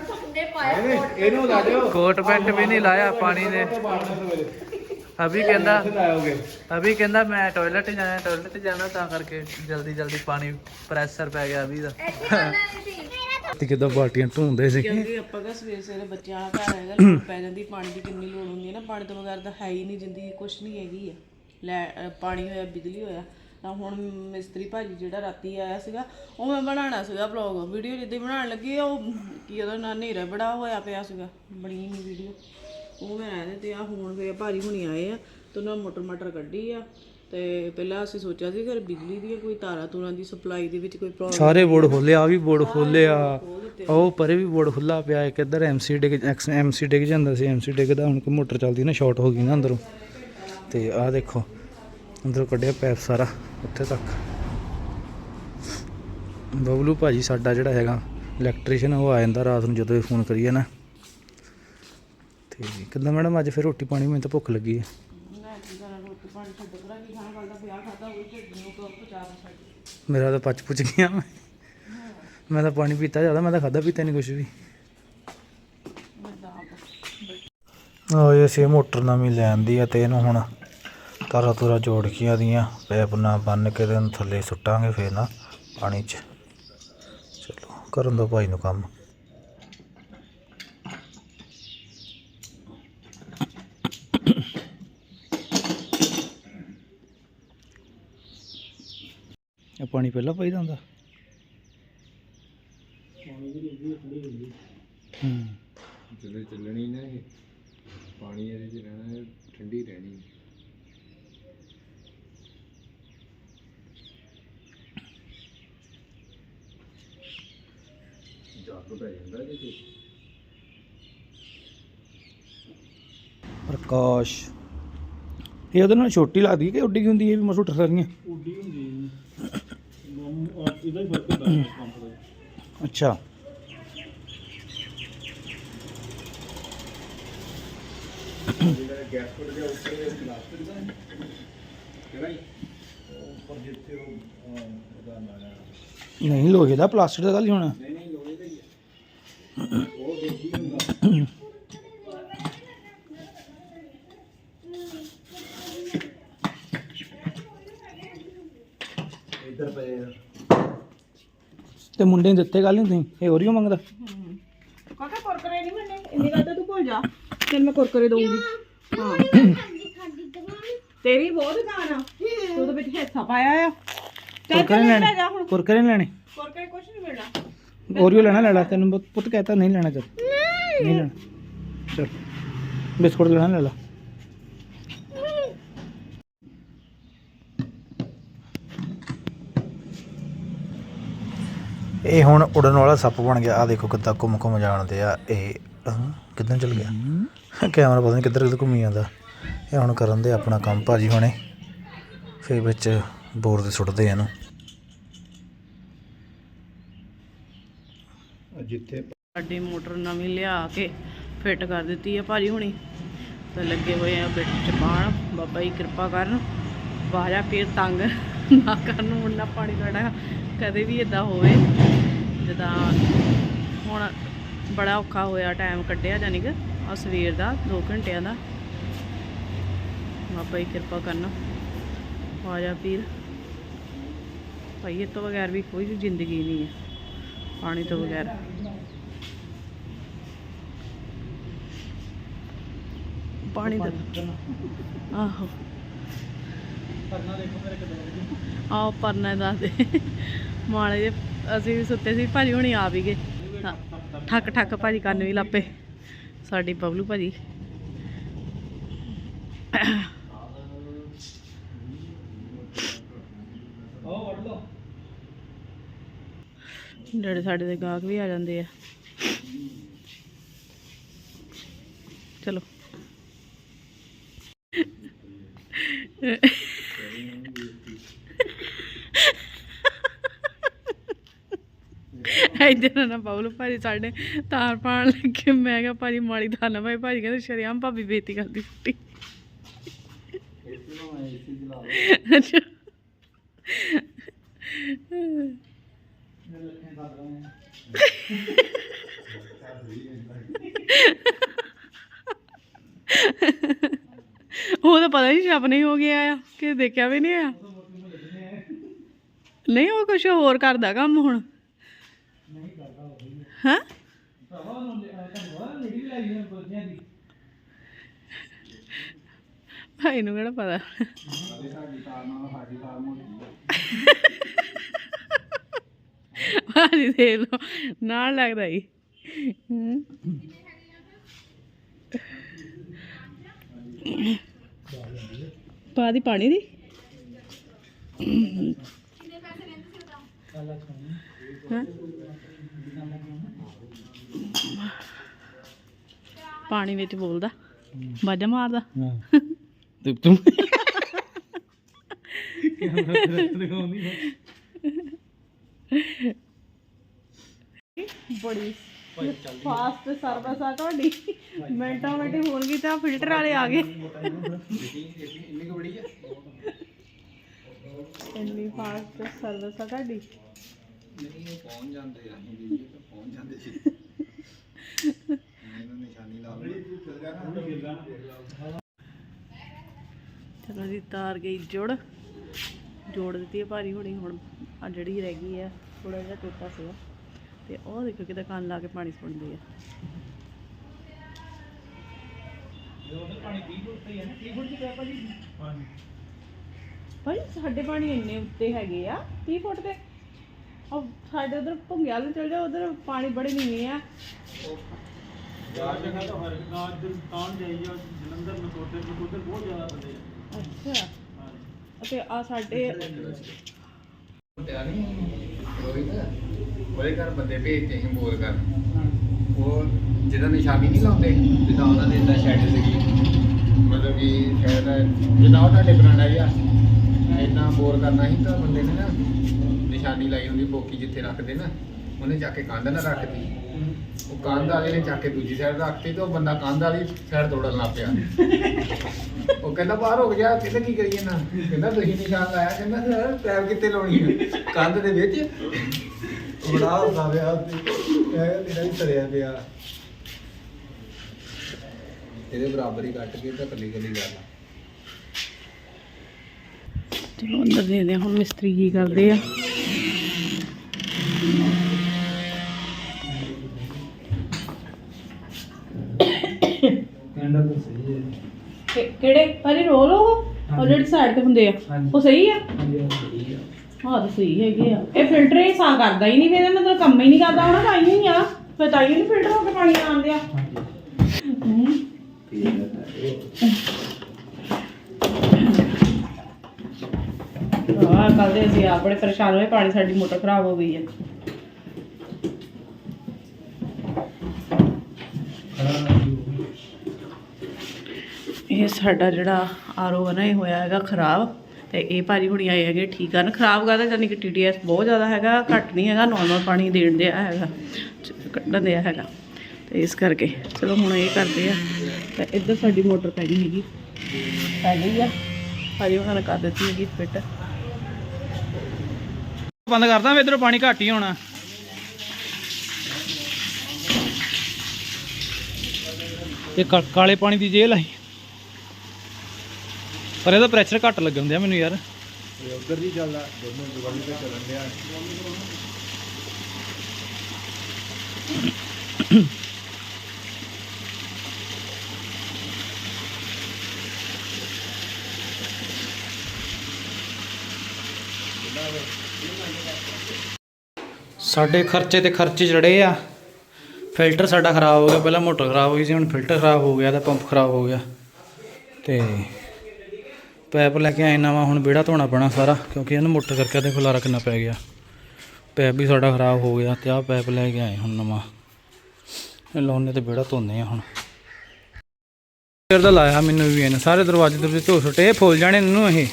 ਇਹਨੂੰ ਲਾ ਦਿਓ। ਕੋਟ ਪੈਂਟ ਵੀ ਨਹੀਂ ਲਾਇਆ ਪਾਣੀ ਨੇ ਅਭੀ ਕਹਿੰਦਾ ਅਭੀ ਕਹਿੰਦਾ ਮੈਂ ਟਾਇਲਟ ਜਾਣਾ ਟਾਇਲਟ ਜਾਣਾ ਤਾਂ ਕਰਕੇ ਜਲਦੀ ਜਲਦੀ ਪਾਣੀ ਪ੍ਰੈਸ਼ਰ ਪੈ ਗਿਆ ਅਭੀ ਦਾ। ਤੇ ਕਿਦਾਂ ਬਾਲਟੀਆਂ ਢੂੰਦੇ ਸੀ? ਕਿਉਂਕਿ ਆਪਾਂ ਕਾ ਸਵੇਰੇ ਸਵੇਰੇ ਬੱਚਿਆਂ ਦਾ ਘਰ ਹੈਗਾ ਲੋੜ ਪੈ ਜਾਂਦੀ ਪਾਣੀ ਦੀ ਕਿੰਨੀ ਲੋੜ ਹੁੰਦੀ ਹੈ ਨਾ ਪਾਣੀ ਤੋਂ ਬਗੈਰ ਤਾਂ ਹੈ ਹੀ ਨਹੀਂ ਜ਼ਿੰਦਗੀ ਕੁਛ ਨਹੀਂ ਹੈਗੀ ਆ। ਲੈ ਪਾਣੀ ਹੋਇਆ ਬਿਜਲੀ ਹੋਇਆ ਤਾਂ ਹੁਣ ਮਿਸਤਰੀ ਭਾਜੀ ਜਿਹੜਾ ਰਾਤੀ ਆਇਆ ਸੀਗਾ ਉਹ ਮੈਂ ਬਣਾਉਣਾ ਸੀਗਾ ਵਲੌਗ ਵੀਡੀਓ ਜਿੱਦਾਂ ਬਣਾਉਣ ਲੱਗੀ ਉਹ ਕੀ ਉਹਦਾ ਨਾਂ ਹਨੇਰਾ ਬੜਾ ਹੋਇਆ ਪਿਆ ਸੀਗਾ ਬਣੀ ਨਹੀਂ ਵੀਡੀਓ। ਉਹ ਮੈਂ ਰਹਿ ਤੇ ਆ ਹੁਣ ਫੇਰ ਭਾਜੀ ਹੁਣੀ ਆਏ ਆ ਤੇ ਉਹਨਾਂ ਮੋਟਰ ਮਟਰ ਕੱਢੀ ਆ ਤੇ ਪਹਿਲਾਂ ਅਸੀਂ ਸੋਚਿਆ ਸੀ ਕਿ ਬਿਜਲੀ ਦੀ ਕੋਈ ਤਾਰਾਂ ਤੂਰਾਂ ਦੀ ਸਪਲਾਈ ਦੇ ਵਿੱਚ ਕੋਈ ਪ੍ਰੋਬਲਮ ਸਾਰੇ ਬੋਰਡ ਖੋਲੇ ਆ ਵੀ ਬੋਰਡ ਖੋਲੇ ਆ। ਉਹ ਪਰੇ ਵੀ ਬੋਰਡ ਖੁੱਲਾ ਪਿਆ ਇੱਕ ਇੱਧਰ ਐਮਸੀ ਡਿੱਗ ਐਮਸੀ ਡਿੱਗ ਜਾਂਦਾ ਸੀ ਐਮਸੀ ਡਿੱਗਦਾ ਹੁਣ ਕੋਈ ਮੋਟਰ ਚੱਲਦੀ ਨਾ ਸ਼ਾਰਟ ਹੋ ਗਈ ਨਾ ਅੰਦਰੋਂ। ਤੇ ਆਹ ਦੇਖੋ ਅੰਦਰੋਂ ਕੱਢਿਆ ਪੈਪ ਸਾਰਾ ਉੱਥੇ ਤੱਕ। ਬਬਲੂ ਭਾਜੀ ਸਾਡਾ ਜਿਹੜਾ ਹੈਗਾ ਇਲੈਕਟ੍ਰੀਸ਼ੀਅਨ ਉਹ ਆ ਜਾਂਦਾ ਰਾਤ ਨੂੰ ਜਦੋਂ ਫੋਨ ਕਰੀਏ ਨਾ। ਤੇ ਕਿੱਦਾਂ ਮੈਡਮ ਅੱਜ ਫਿਰ ਰੋਟੀ ਪਾਣੀ ਮੈਨੂੰ ਤਾਂ ਭੁੱਖ ਲੱਗੀ ਹੈ। ਨੂੰ ਮੇਰਾ ਤਾਂ ਪਚ ਪੁੱਜ ਗਿਆ ਮੈਂ। ਮੈਂ ਤਾਂ ਪਾਣੀ ਪੀਤਾ ਜ਼ਿਆਦਾ ਮੈਂ ਤਾਂ ਖਾਦਾ ਪੀਤਾ ਨਹੀਂ ਕੁਝ ਵੀ। ਆਹ ਅਸੀਂ ਮੋਟਰ ਨਵੀਂ ਲੈਂਦੀ ਆ ਤੇ ਇਹਨੂੰ ਹੁਣ ਤਾਰਾ ਤੁਰਾ ਜੋੜ ਕੇ ਆਦੀਆਂ ਪੈਪ ਨਾਲ ਬੰਨ ਕੇ ਤੇ ਇਹਨੂੰ ਥੱਲੇ ਸੁੱਟਾਂਗੇ ਫੇਰ ਨਾ ਪਾਣੀ 'ਚ। ਚਲੋ ਕਰਨ ਦੋ ਭਾਈ ਨੂੰ ਕੰਮ। ਪਾਣੀ ਪਹਿਲਾਂ ਪਾਈਦਾ ਹੁੰਦਾ। ਪਾਣੀ ਦੀ ਰੇਂਜ ਠੰਡੀ ਹੁੰਦੀ। ਹੂੰ। ਜਦੋਂ ਚੱਲਣੀ ਨਾ ਇਹ ਪਾਣੀ ਇਹਦੇ ਚ ਰਹਿਣਾ ਇਹ ਠੰਡੀ ਰਹਿਣੀ। ਜੱਗ ਪੈ ਜਾਂਦਾ ਇਹਦੇ ਤੇ ਪ੍ਰਕਾਸ਼। ਇਹ ਉਹਦੇ ਨਾਲ ਛੋਟੀ ਲੱਗਦੀ ਹੈ ਕਿ ਉੱਡੀ ਹੁੰਦੀ ਹੈ? ਇਹ ਵੀ ਮਸੂ ਟਸਰੀਆਂ ਉੱਡੀ ਹੁੰਦੀ ਇਹਦਾ ਹੀ ਫ਼ਰਕ ਹੁੰਦਾ ਹੈ ਪੰਪ ਦਾ ਅੱਛਾ। ਨਹੀਂ ਲੋਹੇ ਦਾ ਪਲਾਸਟਿਕ ਦਾ ਗੱਲ ਹੀ ਹੋਣਾ ਤੇ ਮੁੰਡੇ ਨੇ ਦਿੱਤੇ ਗੱਲ ਨਹੀਂ ਤੁਸੀਂ? ਇਹ ਹੋਰੀਓ ਮੰਗਦਾ? ਕਾਕਾ ਕੁਰਕਰੇ ਨਹੀਂ ਮਿਲਣੇ ਇੰਨੀ ਗੱਲ ਤਾਂ ਤੂੰ ਭੁੱਲ ਜਾ। ਤੈਨੂੰ ਮੈਂ ਕੁਰਕਰੇ ਦਊਂਗੀ। ਹਾਂ। ਤੇਰੀ ਬਹੁਤ ਆ। ਤੂੰ ਤਾਂ ਵਿੱਚ ਹਿੱਸਾ ਪਾਇਆ ਆ। ਚੱਲ ਕੁਰਕਰੇ ਚੱਲ ਲੈਣੇ। ਲੈ ਜਾ ਹੁਣ। ਕੁਰਕਰੇ ਨਹੀਂ ਲੈਣੇ। ਕੁਰਕਰੇ ਕੁਛ ਨਹੀਂ ਮਿਲਣਾ। ਓਰੀਓ ਲੈਣਾ ਲੈ ਲੈ ਤੈਨੂੰ ਪੁੱਤ- ਪੁੱਤ ਕਹਤਾ ਨਹੀਂ ਲੈਣਾ ਚੱਲ। ਨਹੀਂ ਲੈਣਾ। ਚਲ। ਬਿਸਕੁਟ ਲੈਣਾ ਲੈ ਲੈ। ਇਹ ਹੁਣ ਉੜਨ ਵਾਲਾ ਸੱਪ ਬਣ ਗਿਆ। ਆ ਦੇਖੋ ਕਿੱਦਾਂ ਘੁੰਮ ਘੁੰਮ ਜਾਣਦੇ ਆ। ਇਹ ਕਿੱਦਾਂ ਚਲ ਗਿਆ? ਕੈਮਰਾ ਪਤਾ ਨਹੀਂ ਕਿੱਧਰ ਕਿੱਧਰ ਘੁੰਮੀ ਜਾਂਦਾ। ਇਹ ਹੁਣ ਕਰਨ ਦੇ ਆਪਣਾ ਕੰਮ ਭਾਜੀ ਹੁਣੇ। ਫਿਰ ਵਿੱਚ ਬੋਰ ਦੇ ਸੁੱਟਦੇ ਆ ਇਹਨੂੰ। ਸਾਡੀ ਮੋਟਰ ਨਵੀਂ ਲਿਆ ਕੇ ਫਿੱਟ ਕਰ ਦਿੱਤੀ ਹੈ ਭਾਜੀ ਹੁਣੀ। ਤੇ ਲੱਗੇ ਹੋਏ ਆ ਬਿੱਟ ਚ ਬਾਬਾ ਜੀ ਕਿਰਪਾ ਕਰਨ। ਵਾਜਾ ਫੇਰ ਤੰਗ। ਨਾ ਕਰਨ ਮੁੰਨਾ ਪਾਣੀ ਸਾਡਾ ਕਦੇ ਵੀ ਇਦਾਂ ਹੋਵੇ। ਜਿੱਦਾਂ ਹੁਣ ਬੜਾ ਔਖਾ ਹੋਇਆ ਟਾਈਮ ਕੱਢਿਆ ਜਾਨੀ ਕਿ ਆ ਸਵੇਰ ਦਾ 2 ਘੰਟਿਆਂ ਦਾ। ਬਾਬਾ ਜੀ ਕਿਰਪਾ ਕਰਨ। ਵਾਜਾ ਪੀਰ। ਭਾਈ ਇਹ ਤੋਂ ਬਗੈਰ ਵੀ ਕੋਈ ਜ਼ਿੰਦਗੀ ਨਹੀਂ ਹੈ। ਪਾਣੀ ਤੋਂ ਬਗੈਰ। ਪਾਣੀ ਦਾ ਆਹੋ। ਆਹ ਪਰਨਾ ਦੱਸ ਦੇ। ਮਾੜੇ ਜੇ ਅਸੀਂ ਵੀ ਸੁੱਤੇ ਸੀ ਭਾਜੀ ਹੁਣੀ ਆ ਵੀ ਗਏ। ਠੱਕ ਠੱਕ ਭਾਜੀ ਕੰਨ ਵੀ ਲਾਪੇ। ਸਾਡੀ ਬਬਲੂ ਭਾਜੀ। ਜਿਹੜੇ ਸਾਡੇ ਦੇ ਗਾਹਕ ਵੀ ਆ ਜਾਂਦੇ ਆ। ਚਲੋ। ਇੱਧਰ ਨਾ ਬਾਬਲੂ, ਭਾਜੀ ਸਾਡੇ ਤਾਰ ਪਾਣ ਲੱਗੇ। ਮੈਂ ਕਿਹਾ ਭਾਜੀ ਮਾੜੀ ਦਾ ਨਾ ਭਾਈ, ਭਾਜੀ ਕਹਿੰਦੇ ਸ਼ਰਿਆਮ ਭਾਬੀ ਬੇਤੀ ਕਰਦੀ ਫੁੱਟੀ ਅੱਛਾ। ਉਹ ਤਾਂ ਪਤਾ ਨਹੀਂ ਛਾਪ ਨਹੀਂ ਹੋ ਗਿਆ ਆ ਕਿ ਦੇਖਿਆ ਵੀ ਨਹੀਂ ਆ। ਨਹੀਂ, ਉਹ ਕੁਝ ਹੋਰ ਕਰਦਾ ਕੰਮ ਹੁਣ। ਹਾਂ? ਭਾਈ ਨੂੰ ਕਿਹੜਾ ਪਤਾ? ਭਾਜੀ ਦੇਖ ਲੋ ਨਾਲ ਲੱਗਦਾ ਹੂੰ। ਪਾ ਦੀ ਪਾਣੀ ਦੀ। ਹੈਂ? ਪਾਣੀ ਵਿੱਚ ਬੋਲਦਾ। ਵਾਜਾ ਮਾਰਦਾ। ਤੇ *laughs* ਤੂੰ ਬੜੀ ਫਾਸਟ ਸਰਵਿਸ ਆ ਤੁਹਾਡੀ। ਮਿੰਟਾਂ ਮਿੰਟ ਹੋਣ ਗਈ ਤਾਂ ਫਿਲਟਰ ਵਾਲੇ ਆ ਗਏ। ਇੰਨੀ ਕੁ ਬੜੀ ਆ ਇੰਨੀ ਫਾਸਟ ਸਰਵਿਸ ਆ ਤੁਹਾਡੀ। ਨਹੀਂ ਇਹ ਪਹੁੰਚ ਜਾਂਦੇ ਆ ਹਿੰਦੀ ਚ ਤਾਂ ਪਹੁੰਚ ਜਾਂਦੇ ਸੀ ਇਹਨਾਂ ਨਿਸ਼ਾਨੀ ਲਾ ਲਓ ਚਲੋ ਜੀ ਤਾਰ ਗਈ ਜੁੜ। ਜੋੜ ਦਿੱਤੀ ਹੈ ਭਾਰੀ ਹੋਣੀ ਹੁਣ ਆ ਜਿਹੜੀ ਰਹਿ ਗਈ ਹੈ ਥੋੜਾ ਜਿਹਾ ਟੋਟਾ ਸੀਗਾ। ਤੇ ਉਹ ਦੇਖੋ ਕਿਤੇ ਕੰਨ ਲਾ ਕੇ ਪਾਣੀ ਸੁਣਦੀ ਆ ਭਾਈ ਸਾਡੇ ਪਾਣੀ ਇੰਨੇ ਉੱਤੇ ਹੈਗੇ ਆ 30 ਫੁੱਟ ਤੇ। ਉਹ ਸਾਡੇ ਉਧਰ ਭੁੰਗਿਆ ਨੂੰ ਚਲ ਜਾ ਉਧਰ ਪਾਣੀ ਬੜੇ ਨੀਵੇਂ ਆ। ਚਾਰ ਜਗ੍ਹਾ ਤੋਂ ਹਰ ਗਾਂ ਦੇ ਤਾਂ ਜਾਈ ਜਾ ਜਲੰਧਰ ਨਕੋਦਰ ਨਕੋਦਰ ਬਹੁਤ ਜ਼ਿਆਦਾ ਬੰਦੇ ਆ। ਅੱਛਾ। ਅਤੇ ਆ ਸਾਡੇ ਮੁੰਡਿਆ ਨਹੀਂ ਰੋਹਿਤ, ਉਹਦੇ ਘਰ ਬੰਦੇ ਭੇਜਦੇ ਸੀ ਬੋਲ ਕਰ ਉਹ ਜਿਹਦਾ ਨਿਸ਼ਾਨੀ ਨਹੀਂ ਲਾਉਂਦੇ, ਜਿੱਦਾਂ ਉਹਨਾਂ ਦੇ ਇਦਾਂ ਸ਼ੈਡ ਸੀਗੀ। ਮਤਲਬ ਕਿ ਸ਼ਾਇਦ ਜਿੱਦਾਂ ਉਹ ਤੁਹਾਡੇ ਬਰਾਂਡਾ ਹੀ ਆ। ਇੰਨਾ ਬੋਰ ਕਰਨਾ ਸੀ ਤਾਂ ਬੰਦੇ ਨੇ ਨਾ ਨਿਸ਼ਾਨੀ ਲਾਈ ਹੁੰਦੀ, ਬੋਕੀ ਜਿੱਥੇ ਰੱਖਦੇ ਨਾ। ਉਹਨੇ ਜਾ ਕੇ ਕੰਧ ਨਾਲ ਰੱਖਦੀ ਉਹ ਕੰਧ ਵਾਲੇ ਨੇ ਜਾ ਕੇ ਦੂਜੀ ਸਾਈਡ ਰੱਖਤੀ ਤੇ ਉਹ ਬੰਦਾ ਕੰਧ ਵਾਲੀ ਸਾਈਡ ਤੋੜਨ ਲੱਗ ਪਿਆ। ਉਹ ਕਹਿੰਦਾ, ਬਾਹਰ ਹੋ ਗਿਆ ਕਹਿੰਦਾ ਕੀ ਕਰੀਏ ਨਾ? ਕਹਿੰਦਾ, ਤੁਸੀਂ ਨਿਸ਼ਾਨ ਲਾਇਆ। ਕਹਿੰਦਾ, ਸਰ ਪੈਪ ਕਿੱਥੇ ਲਾਉਣੀ ਹੈ ਕੰਧ ਦੇ ਵਿੱਚ ਬੜਾ ਹੁੰਦਾ ਪਿਆ ਤੇ ਇਹ ਤੇਰਾ ਹੀ ਸਰਿਆ ਪਿਆ। ਇਹਦੇ ਬਰਾਬਰ ਹੀ ਕੱਟ ਕੇ ਤਾਂ ਕੱਲੀ ਕੱਲੀ ਗੱਲ ਚਲੋ, ਅੰਦਰ ਦੇਖਦੇ ਹਾਂ ਹੁਣ ਮਿਸਤਰੀ ਕੀ ਕਰਦੇ ਆ। ਕਹਿੰਦਾ ਤਾਂ ਸਹੀ ਹੈ। ਕਿਹੜੇ? ਭਾਜੀ ਰੋਲ ਉਹ? ਉਹ ਜਿਹੜੇ ਸਾਈਡ ਤੇ ਹੁੰਦੇ ਆ। ਉਹ ਸਹੀ ਆ? ਹਾਂਜੀ ਸਹੀ ਆ। ਹਾਂ ਤਾਂ ਸਹੀ ਹੈਗੇ ਆ। ਇਹ ਫਿਲਟਰ ਹੀ ਸਾਫ਼ ਕਰਦਾ ਹੀ ਨਹੀਂ ਫਿਰ ਇਹਦਾ ਮਤਲਬ ਕੰਮ ਹੀ ਨਹੀਂ ਕਰਦਾ। ਹੋਣਾ ਤਾਂ ਹੀ ਆ। ਫਿਰ ਤਾਂ ਹੀ ਨਹੀਂ ਫਿਲਟਰ ਹੋ ਕੇ ਪਾਣੀ ਆਉਂਦੇ ਆ ਹੂੰ। ਹਾਂ ਕੱਲ ਦੇ ਅਸੀਂ ਆਪ ਬੜੇ ਪਰੇਸ਼ਾਨ ਹੋਏ ਪਾਣੀ ਸਾਡੀ ਮੋਟਰ ਖਰਾਬ ਹੋ ਗਈ ਹੈ ਇਹ ਸਾਡਾ ਜਿਹੜਾ ਆਰਓ ਹੈ ਨਾ, ਇਹ ਹੋਇਆ ਹੈਗਾ ਖਰਾਬ ਤੇ ਇਹ ਭਾਜੀ ਹੁਣੀ ਆਏ ਹੈਗੇ ਠੀਕ ਕਰਨ। ਖਰਾਬ ਕਰਦਾ ਯਾਨੀ ਕਿ ਟੀਟੀਐਸ ਬਹੁਤ ਜ਼ਿਆਦਾ ਹੈਗਾ, ਘੱਟ ਨਹੀਂ ਹੈਗਾ ਨਾਰਮਲ ਪਾਣੀ ਦੇਣ ਦਿਆ ਹੈਗਾ ਚ- ਕੱਢਣ ਦਿਆ ਹੈਗਾ। ਤੇ ਇਸ ਕਰਕੇ ਚਲੋ ਹੁਣ ਇਹ ਕਰਦੇ ਆ। ਤੇ ਇੱਧਰ ਸਾਡੀ ਮੋਟਰ ਪੈ ਗਈ ਹੈਗੀ। ਪੈ ਗਈ ਆ। ਭਾਜੀ ਉਹਨਾਂ ਨੇ ਕਰ ਦਿੱਤੀ ਹੈਗੀ ਫਿੱਟ। ਬੰਦ ਕਰਦਾ ਮੈਂ ਇਧਰੋਂ ਪਾਣੀ ਘੱਟ ਹੀ ਹੋਣਾ ਇਹ ਕਾਲੇ ਪਾਣੀ ਦੀ ਜੇਲ੍ਹ ਆਈ ਪਰ ਇਹਦਾ ਪ੍ਰੈਸ਼ਰ ਘੱਟ ਲੱਗਣ ਦਿਆ ਮੈਨੂੰ ਯਾਰ। ਉਧਰ ਵੀ ਚੱਲਦਾ ਦੋਨੋਂ ਜਵਾਨੀ ਤੇ ਚੱਲਣ ਡਿਆ। ਸਾਡੇ ਖਰਚੇ ਤੇ ਖਰਚੇ ਚੜੇ ਆ ਫਿਲਟਰ ਸਾਡਾ ਖਰਾਬ ਹੋ ਗਿਆ। ਪਹਿਲਾਂ ਮੋਟਰ ਖਰਾਬ ਹੋਈ ਸੀ ਹੁਣ ਫਿਲਟਰ ਖਰਾਬ ਹੋ ਗਿਆ ਤੇ ਪੰਪ ਖਰਾਬ ਹੋ ਗਿਆ। ਤੇ ਪੈਪ ਲੈ ਕੇ ਆਏ ਨਵਾਂ, ਹੁਣ ਵਿਹੜਾ ਧੋਣਾ ਪੈਣਾ ਸਾਰਾ, ਕਿਉਂਕਿ ਇਹਨੂੰ ਮੋਟਰ ਕਰਕੇ ਤੇ ਖੁਲਾਰਾ ਕਿੰਨਾ ਪੈ ਗਿਆ। ਪੈਪ ਵੀ ਸਾਡਾ ਖਰਾਬ ਹੋ ਗਿਆ ਤੇ ਆਹ ਪੈਪ ਲੈ ਕੇ ਆਏ ਹੁਣ ਨਵਾਂ। ਇਹ ਲਾਉਣੇ ਤੇ ਵਿਹੜਾ ਧੋਂਦੇ ਆ ਹੁਣ। ਫਿਰ ਦਾ ਲਾਇਆ ਮੈਨੂੰ ਵੀ ਇਹਨੇ, ਸਾਰੇ ਦਰਵਾਜ਼ੇ ਦਰਵਾਜ਼ੇ ਧੋ ਛੁੱਟੇ, ਇਹ ਫੁੱਲ ਜਾਣੇ ਇਹਨੂੰ ਇਹ।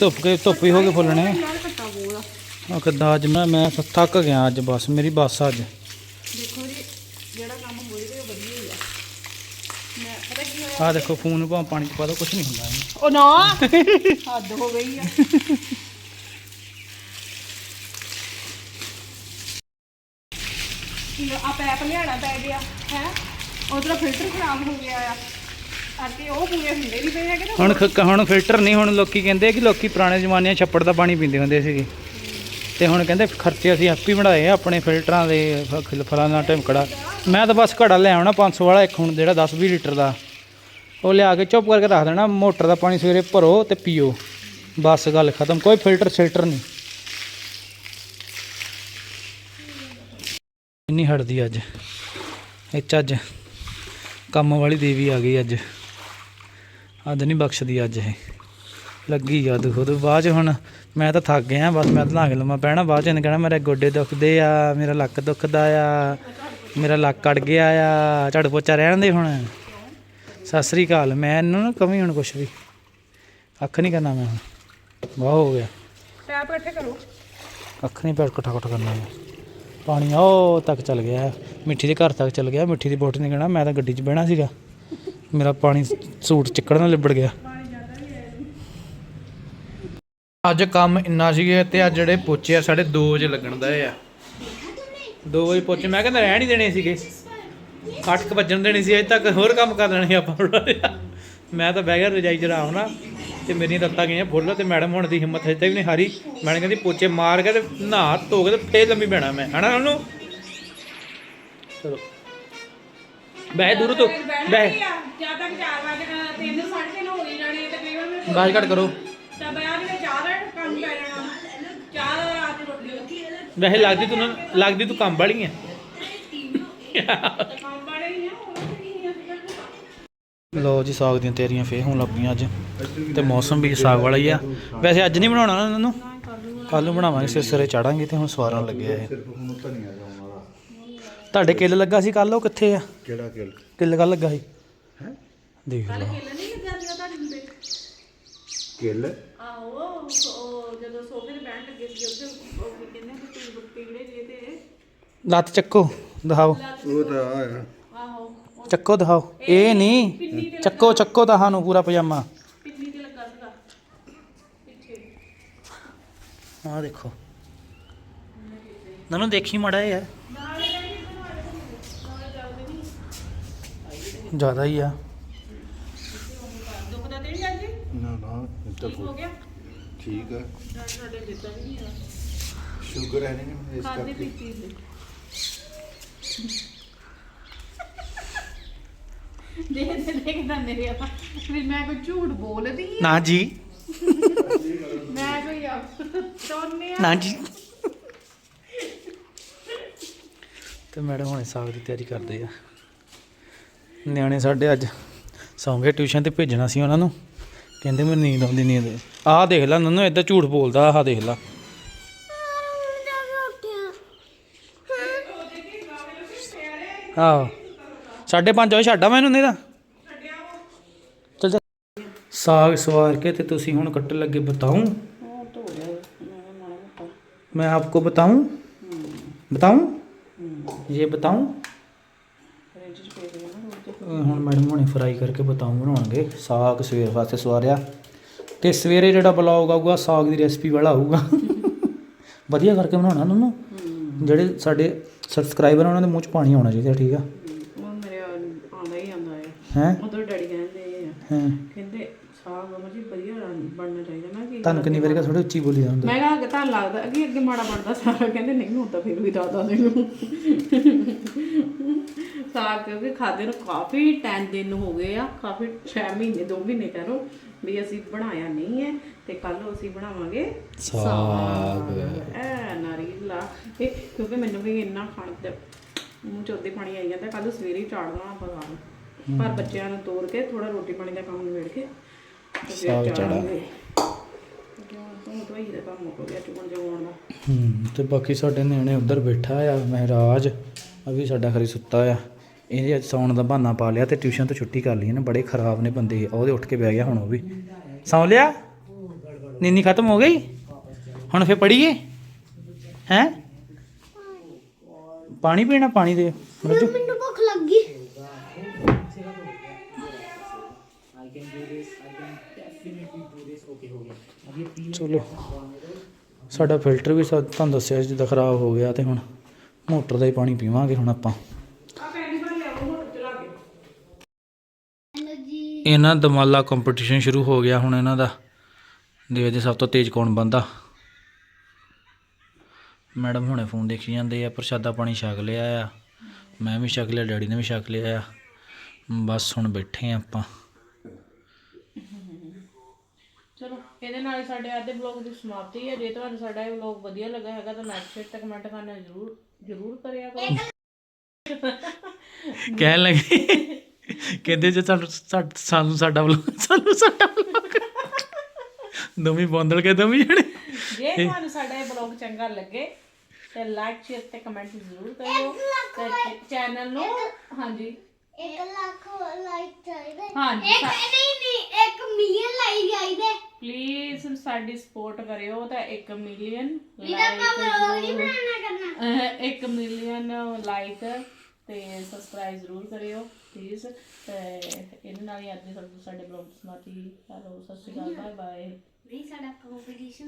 ਧੁੱਪ ਕੇ, ਧੁੱਪ ਹੀ ਹੋ ਕੇ ਫੁੱਲਣੇ ਆ। ਕਿੱਦਾਂ ਅੱਜ ਮੈਂ ਮੈਂ ਥੱਕ ਗਿਆ ਅੱਜ ਬਸ, ਮੇਰੀ ਬੱਸ ਆ ਅੱਜ। ਆ ਦੇਖੋ ਫੋਨ ਨੂੰ ਭਾਵੇਂ ਪਾਣੀ ਚ ਪਾ ਦੋ ਕੁਝ ਨਹੀਂ ਹੁੰਦਾ ਇਹਨੂੰ। ਉਹ ਨਾ। *laughs* ਹੱਦ ਹੋ ਗਈ ਆ। ਆ ਪੈਪ ਲਿਆਣਾ ਪੈ ਗਿਆ ਹੈ? ਉਧਰ ਫਿਲਟਰ ਖਰਾਬ ਹੋ ਗਿਆ ਆ। ਅਤੇ ਉਹ ਪੂਰੇ ਹੁੰਦੇ ਨਹੀਂ ਪਏ ਹੈਗੇ ਨਾ। ਹੁਣ ਖ- ਹੁਣ ਫਿਲਟਰ ਨਹੀਂ ਹੁਣ ਲੋਕੀ ਕਹਿੰਦੇ ਕਿ ਲੋਕੀ ਪੁਰਾਣੇ ਜ਼ਮਾਨੇ 'ਚ ਛੱਪੜ ਦਾ ਪਾਣੀ ਪੀਂਦੇ ਹੁੰਦੇ ਸੀਗੇ। ਤੇ ਹੁਣ ਕਹਿੰਦੇ ਖਰਚੇ ਅਸੀਂ ਆਪੇ ਹੀ ਬਣਾਏ ਆ ਆਪਣੇ ਫਿਲਟਰਾਂ ਦੇ ਫ- ਫਲਾਣਾ ਟਿਮਕੜਾ ਮੈਂ ਤਾਂ ਬਸ ਘੜਾ ਲੈ ਆਉਣਾ 500 ਵਾਲਾ ਇੱਕ ਹੁਣ ਜਿਹੜਾ 10 20 ਲੀਟਰ ਦਾ। ਉਹ ਲਿਆ ਕੇ ਚੁੱਪ ਕਰਕੇ ਰੱਖ ਦੇਣਾ, ਮੋਟਰ ਦਾ ਪਾਣੀ ਸਵੇਰੇ ਭਰੋ ਤੇ ਪੀਓ। ਬਸ ਗੱਲ ਖਤਮ, ਕੋਈ ਫਿਲਟਰ ਸ਼ਿਲਟਰ ਨਹੀਂ। ਇੰਨੀ ਹਟਦੀ ਅੱਜ। ਇਹ 'ਚ ਅੱਜ ਕੰਮ ਵਾਲੀ ਦੇਵੀ ਆ ਗਈ ਅੱਜ। ਅੱਜ ਨਹੀਂ ਬਖਸ਼ਦੀ ਅੱਜ ਇਹ। ਲੱਗੀ ਆ ਦੁੱਖ ਉਹ ਬਾਅਦ ਚ ਹੁਣ ਮੈਂ ਤਾਂ ਥੱਕ ਗਿਆ, ਬਸ ਮੈਂ ਤਾਂ ਲਾ ਕੇ ਲਵਾਂ ਪੈਣਾ। ਬਾਅਦ ਚ ਇਹਨੇ ਕਹਿਣਾ, ਮੇਰੇ ਗੋਡੇ ਦੁਖਦੇ ਆ, ਮੇਰਾ ਲੱਕ ਦੁਖਦਾ ਆ, ਮੇਰਾ ਲੱਕ ਅੜ ਗਿਆ ਆ, ਝੜ ਪੋਚਾ ਰਹਿਣ ਦੇ ਹੁਣ। ਸਤਿ ਸ੍ਰੀ ਅਕਾਲ। ਮੈਂ ਇਹਨੂੰ ਨਾ ਕਮੀ ਹੁਣ ਕੁਛ ਵੀ। ਅੱਖ ਨਹੀਂ ਕਰਨਾ ਮੈਂ ਹੁਣ। ਵਾਹ ਹੋ ਗਿਆ। ਪੈਪ ਇਕੱਠੇ ਕਰੋ। ਅੱਖ ਨਹੀਂ ਪੈਰ ਇਕੱਠਾ ਇਕੱਠਾ ਕਰਨਾ ਮੈਂ। ਪਾਣੀ ਉਹ ਤੱਕ ਚੱਲ ਗਿਆ। ਮਿੱਠੀ ਦੇ ਘਰ ਤੱਕ ਚੱਲ ਗਿਆ। ਮਿੱਠੀ ਦੀ ਬੋਟੀ ਨੇ ਕਹਿਣਾ ਮੈਂ ਤਾਂ ਗੱਡੀ 'ਚ ਬਹਿਣਾ ਸੀਗਾ। ਮੇਰਾ ਪਾਣੀ ਸੂਟ ਚਿੱਕੜ ਨਾਲ ਲਿਬੜ ਗਿਆ। ਅੱਜ ਕੰਮ ਇੰਨਾ ਸੀਗਾ ਤੇ ਅੱਜ ਜਿਹੜੇ ਪੋਚੇ ਆ ਸਾਡੇ 2 ਵਜੇ ਲੱਗਣ ਦਾ ਆ। 2 ਵਜੇ ਪੋਚੇ। ਮੈਂ ਕਹਿੰਦਾ ਰਹਿਣ ਹੀ ਦੇਣੇ ਸੀਗੇ। ਅੱਠ 8 ਵੱਜਣ ਦੇਣੀ ਸੀ, ਅਜੇ ਤੱਕ ਹੋਰ ਕੰਮ ਕਰ ਲੈਣੇ ਆਪਾਂ। ਮੈਂ ਤਾਂ ਬਹਿ ਗਿਆ ਰਜਾਈ ਚ ਆਰਾਮ ਤੇ ਮੇਰੀਆਂ ਲੱਤਾਂ ਗਈਆਂ ਫੁੱਲ ਤੇ ਮੈਡਮ ਹੁਣ ਦੀ ਹਿੰਮਤ ਹਜੇ ਤੱਕ ਵੀ ਨਹੀਂ ਹਾਰੀ। ਮੈਡਮ ਕਹਿੰਦੀ ਪੋਚੇ ਮਾਰ ਕੇ ਤੇ ਨਹਾ ਧੋ ਕੇ ਤੇ ਫੇਰ ਲੰਮੀ ਬਹਿਣਾ ਮੈਂ, ਹਨਾ ਉਹਨੂੰ? ਚਲੋ। ਬਹਿ ਦੂਰ ਤੋਂ, ਬਹਿ। ਜਾਂ ਤੱਕ 4 ਵਜੇ 3 3:30 ਹੋ ਹੀ ਜਾਣੇ ਤਕਰੀਬਨ ਗਾਜ ਘਟ ਕਰੋ। ਤਾਂ ਬਿਆਹ ਦੇ ਚਾਹ ਕੰਮ ਪੈ ਜਾਣਾ ਰਾਤ ਰੋਟੀ ਵੈਸੇ ਲੱਗਦੀ ਤੂੰ ਲੱਗਦੀ ਤੂੰ ਕੰਮ ਵਾਲੀ ਹੈ ਕੰਮ ਵਾਲੇ ਹੀ ਆ ਹੋਰ ਕੀ ਆ ਲੋ ਜੀ ਸਾਗ ਦੀਆਂ ਤਿਆਰੀਆਂ ਫੇਰ ਹੋਣ ਲੱਗ ਅੱਜ। ਤੇ ਮੌਸਮ ਵੀ ਸਾਗ ਵਾਲਾ ਹੀ ਆ। ਵੈਸੇ ਅੱਜ ਨਹੀਂ ਬਣਾਉਣਾ ਨਾ ਇਹਨਾਂ ਨੂੰ? ਕੱਲ ਨੂੰ ਬਣਾਵਾਂਗੇ ਸਿਰ ਸਿਰੇ ਚਾੜਾਂਗੇ ਤੇ ਹੁਣ ਸਵਾਰਨ ਲੱਗਿਆ ਇਹ। ਤੁਹਾਡੇ ਕਿੱਲ ਲੱਗਾ ਸੀ ਕੱਲ ਉਹ ਕਿੱਥੇ ਆ? ਕਿਹੜਾ ਕਿਲ? ਕਿੱਲ ਕੱਲ ਲੱਗਾ ਸੀ? ਦੇਖ ਲਓ। ਕਿੱਲ ਨਹੀਂ ਲੱਗਾ ਸੀਗਾ ਤੁਹਾਡੇ ਮੁੰਡੇ? ਕਿਲ? ਆਹੋ ਉਹ ਜਦੋਂ ਸੋਫੇ ਤੇ ਬੈਠ ਲੱਗੇ ਸੀ ਉੱਥੇ ਉਹ ਕੀ ਕਹਿੰਦੇ ਆ ਕਿ ਟੀਬ ਟੀਗੜੇ ਜੇ ਤੇ ਲੱਤ ਚੱਕੋ। ਦਿਖਾਓ। ਉਹ ਤਾਂ ਆਇਆ ਆਹੋ ਚੱਕੋ ਦਿਖਾਓ। ਇਹ ਨਹੀਂ। ਚੱਕੋ ਚੱਕੋ ਤਾਂ ਨੂੰ ਪੂਰਾ ਪਜਾਮਾ। ਪਿੰਨੀ ਤੇ ਲੱਗਾ ਸੀਗਾ ਪਿੱਛੇ ਆਹ ਦੇਖੋ। ਨਨੂ ਦੇਖੀ ਮੜਾ ਯਾਰ ਜ਼ਿਆਦਾ ਹੀ ਆ। ਦੁਖਦਾ ਤੇ ਨਹੀਂ ਜਾਂਦੀ ਨਾ ਨਾ ਇਹ ਤਾਂ ਹੋ ਗਿਆ? ਠੀਕ ਹੈ। ਸਾਡੇ ਦਿੱਤਾ ਵੀ ਨਹੀਂ ਆ। ਸ਼ੂਗਰ ਹੈ ਨਹੀਂ ਇਸ ਖਾਦੇ ਕਰਕੇ। ਪੀਤੀ। ਸੀ ਦੇ ਦੇ ਦੇਖਦਾ ਮੇਰੇ ਆਪਾਂ ਫਿਰ ਮੈਂ ਕੋਈ ਝੂਠ ਬੋਲਦੀ ਆ। ਨਾ ਜੀ। ਮੈਂ ਕੋਈ ਟੋਨੇ ਨਾ ਜੀ। ਤੇ ਮੈਡਮ ਹੁਣੇ ਸਾਗ ਦੀ ਤਿਆਰੀ ਕਰਦੇ ਆ। ਨਿਆਣੇ ਸਾਡੇ ਅੱਜ ਸੌਂ ਗਏ ਟਿਊਸ਼ਨ ਤੇ ਭੇਜਣਾ ਸੀ ਉਹਨਾਂ ਨੂੰ। ਕਹਿੰਦੇ ਮੈਨੂੰ ਨੀਂਦ ਆਉਂਦੀ ਨੀਂਦ। ਆਹ ਦੇਖ ਲੈ ਨੰਨੂ ਏਦਾਂ ਝੂਠ ਬੋਲਦਾ ਆਹ ਦੇਖ ਲੈ। ਆਹੋ ਸਾਢੇ ਪੰਜ ਹੋਏ ਛੱਡਾ ਮੈਨੂੰ ਨਹੀਂ ਤਾਂ ਚੱਲ ਚੱਲ ਸਾਗ ਸਵਾਰ ਕੇ ਤੇ ਤੁਸੀਂ ਹੁਣ ਕੱਟਣ ਲੱਗੇ ਬਤਾਉਂ मैं आपको बताऊं बताऊं ये बताऊं ਅਹ ਹੁਣ ਮੈਡਮ ਹੁਣੇ ਫਰਾਈ ਕਰਕੇ ਬਤਾਉਂ ਬਣਾਉਣਗੇ ਸਾਗ ਸਵੇਰ ਵਾਸਤੇ ਸਵਾਰਿਆ ਤੇ ਸਵੇਰੇ ਜਿਹੜਾ ਬਲੌਗ ਆਊਗਾ ਸਾਗ ਦੀ ਰੈਸਪੀ ਵਾਲਾ ਆਊਗਾ *laughs* ਵਧੀਆ ਕਰਕੇ ਬਣਾਉਣਾ ਉਹਨੂੰ ਜਿਹੜੇ ਸਾਡੇ ਸਬਸਕ੍ਰਾਈਬਰ ਉਹਨਾਂ ਦੇ ਮੂੰਹ 'ਚ ਪਾਣੀ ਆਉਣਾ ਚਾਹੀਦਾ ਠੀਕ ਆ? ਉਹ ਮੇਰੇ ਆਉਂਦਾ ਹੀ ਆਉਂਦਾ ਹੈ? ਹੈ ਉਧਰ ਡੈਡੀ ਕਹਿੰਦੇ ਆ ਹਾਂ? ਕਹਿੰਦੇ ਸਾਗ ਅਮਰ ਜੀ ਵਧੀਆ ਬਣ- ਬਣਨਾ ਚਾਹੀਦਾ ਨਾ ਕਿ? ਤੁਹਾਨੂੰ ਕਿੰਨੀ ਵਾਰੀ ਕਾ ਥੋੜੀ ਉੱਚੀ ਬੋਲੀ ਦਾ ਹੁੰਦਾ ਮੈਂ ਕਿਹਾ ਤਾਂ ਲੱਗਦਾ ਅੱਗੇ ਅੱਗੇ ਮਾੜਾ ਬਣਦਾ ਸਾਰਾ ਕਹਿੰਦੇ ਨਹੀਂ ਹੁੰਦਾ ਫਿਰ ਵੀ ਦਾਦਾ ਦੇ ਨੂੰ ਸਾਗ ਕਿਉਂਕਿ ਖਾਦੇ ਨੂੰ ਕਾਫੀ ਟਾਈਮ ਦਿਨ ਹੋ ਗਏ ਆ ਕਾਫੀ 6 ਮਹੀਨੇ 2 ਮਹੀਨੇ ਕਹਿ ਲਓ। ਵੀ ਅਸੀਂ ਬਣਾਇਆ ਨਹੀਂ ਹੈ ਤੇ ਕੱਲ ਅਸੀਂ ਬਣਾਵਾਂਗੇ ਸਾਗ। ਐ ਨਾਰੀਲਾ ਇਹ ਕਿਉਂਕਿ ਮੈਨੂੰ ਵੀ ਇੰਨਾ ਖਾਣ ਤੇ ਮੂੰਹ ਚ ਉਹਦੇ ਪਾਣੀ ਆਈ ਜਾਂਦਾ ਕੱਲ ਸਵੇਰੇ ਹੀ ਚਾੜਨਾ ਖਾਣ ਪਰ ਬੱਚਿਆਂ ਨੂੰ ਤੋੜ ਕੇ ਥੋੜਾ ਰੋਟੀ ਪਾਣੀ ਦਾ ਕੰਮ ਨਿਬੇੜ ਕੇ ਤੇ ਫਿਰ ਚਾੜਾਂਗੇ। ਤੇ ਬਾਕੀ ਸਾਡੇ ਨਿਆਣੇ ਉੱਧਰ ਬੈਠਾ ਆ ਮਹਿਰਾਜ। ਅਭੀ ਸਾਡਾ ਖਰੀ ਸੁੱਤਾ ਆ। ਇਹਨੇ ਅੱਜ ਸੌਣ ਦਾ ਬਹਾਨਾ ਪਾ ਲਿਆ ਤੇ ਟਿਊਸ਼ਨ ਤੋਂ ਛੁੱਟੀ ਕਰ ਲਈ ਇਹਨੇ ਬੜੇ ਖਰਾਬ ਨੇ ਬੰਦੇ ਉਹਦੇ ਉੱਠ ਕੇ ਬਹਿ ਗਿਆ ਹੁਣ ਉਹ ਵੀ। ਸੌਂ ਲਿਆ? ਨੀਨੀ ਖਤਮ ਹੋ ਗਈ? ਹੁਣ ਫੇਰ ਪੜੀਏ ਹੈ? ਪਾਣੀ ਪੀਣਾ ਪਾਣੀ ਦੇ। ਰੱਜੋ ਮੈਨੂੰ ਭੁੱਖ ਲੱਗੀ। ਚਲੋ। ਸਾਡਾ ਫਿਲਟਰ ਵੀ ਤੁਹਾਨੂੰ ਦੱਸਿਆ ਜਿੱਦਾਂ ਖਰਾਬ ਹੋ ਗਿਆ ਤੇ ਹੁਣ ਮੋਟਰ ਦਾ ਹੀ ਪਾਣੀ ਪੀਵਾਂਗੇ ਹੁਣ ਆਪਾਂ। ਇਹਨਾਂ ਦਮਾਲਾ ਕੰਪੀਟੀਸ਼ਨ ਸ਼ੁਰੂ ਹੋ ਗਿਆ ਹੁਣ ਇਹਨਾਂ ਦਾ ਦੇਖਦੇ ਸਭ ਤੋਂ ਤੇਜ਼ ਕੌਣ ਬੰਦਾ ਮੈਡਮ ਹੁਣੇ ਫੋਨ ਦੇਖੀ ਜਾਂਦੇ ਆ ਪ੍ਰਸ਼ਾਦਾ ਪਾਣੀ ਛਕ ਲਿਆ ਆ ਮੈਂ ਵੀ ਛਕ ਲਿਆ ਡੈਡੀ ਨੇ ਵੀ ਛਕ ਲਿਆ ਆ ਬਸ ਹੁਣ ਬੈਠੇ ਆ ਆਪਾਂ। ਚਲੋ ਇਹਦੇ ਨਾਲ ਹੀ ਸਾਡੇ ਅੱਜ ਦੇ ਵਲੌਗ ਦੀ ਸਮਾਪਤੀ ਹੈ। ਜੇ ਤੁਹਾਨੂੰ ਸਾਡਾ ਇਹ ਵਲੌਗ ਵਧੀਆ ਲੱਗਾ ਹੈਗਾ ਤਾਂ ਲਾਈਕ ਸ਼ੇਅਰ ਤੇ ਕਮੈਂਟ ਕਰਨਾ ਜ਼ਰੂਰ ਜ਼ਰੂਰ ਕਰਿਆ ਕਰੋ। ਕਹਿਣ ਲੱਗੇ। ਕਹਿੰਦੇ ਜੇ ਸਾਨੂੰ ਸਾਨੂੰ ਸਾਡਾ ਵਲੋਗ ਸਾਨੂੰ ਸਾਡਾ ਵਲੋਗ। ਦੋਵੇਂ ਬੋਂਦਲ ਕੇ ਦੋਵੇਂ ਜਣੇ। ਜੇ ਤੁਹਾਨੂੰ ਸਾਡਾ ਇਹ ਵਲੌਗ ਚੰਗਾ ਲੱਗੇ ਤੇ ਲਾਈਕ ਸ਼ੇਅਰ ਤੇ ਕਮੈਂਟ ਜ਼ਰੂਰ ਕਰਿਓ। ਤੇ ਚੈਨਲ ਨੂੰ ਹਾਂਜੀ। 1 ਲੱਖ ਲਾਈਕ ਚਾਹੀਦੇ। ਹਾਂਜੀ ਇੱਕ ਨਹੀਂ ਨਹੀਂ 1 ਮਿਲੀਅਨ ਲਾਈਕ ਚਾਹੀਦੇ। ਪਲੀਜ਼ ਸਾਡੀ ਸਪੋਰਟ ਕਰਿਓ ਤਾਂ 1 ਮਿਲੀਅਨ ਇਹਦਾ ਕੰਮ ਨਹੀਂ ਬਣਾਉਣਾ ਕਰਨਾ। 1 ਮਿਲੀਅਨ ਲਾਈਕ ਤੇ ਸਬਸਕ੍ਰਾਈਬ ਜ਼ਰੂਰ ਕਰਿਓ। ਪਲੀਜ਼ ਤੇ ਇਹਦੇ ਨਾਲ ਹੀ ਅੱਜ ਦੇ ਸਾਡੇ ਬਲੌਗ ਸਮਾਪਤੀ ਹੈਲੋ ਸਤਿ ਸ਼੍ਰੀ ਅਕਾਲ ਬਾਏ ਬਾਏ ਨਹੀਂ ਸਾਡਾ ਕੰਪੀਟੀਸ਼ਨ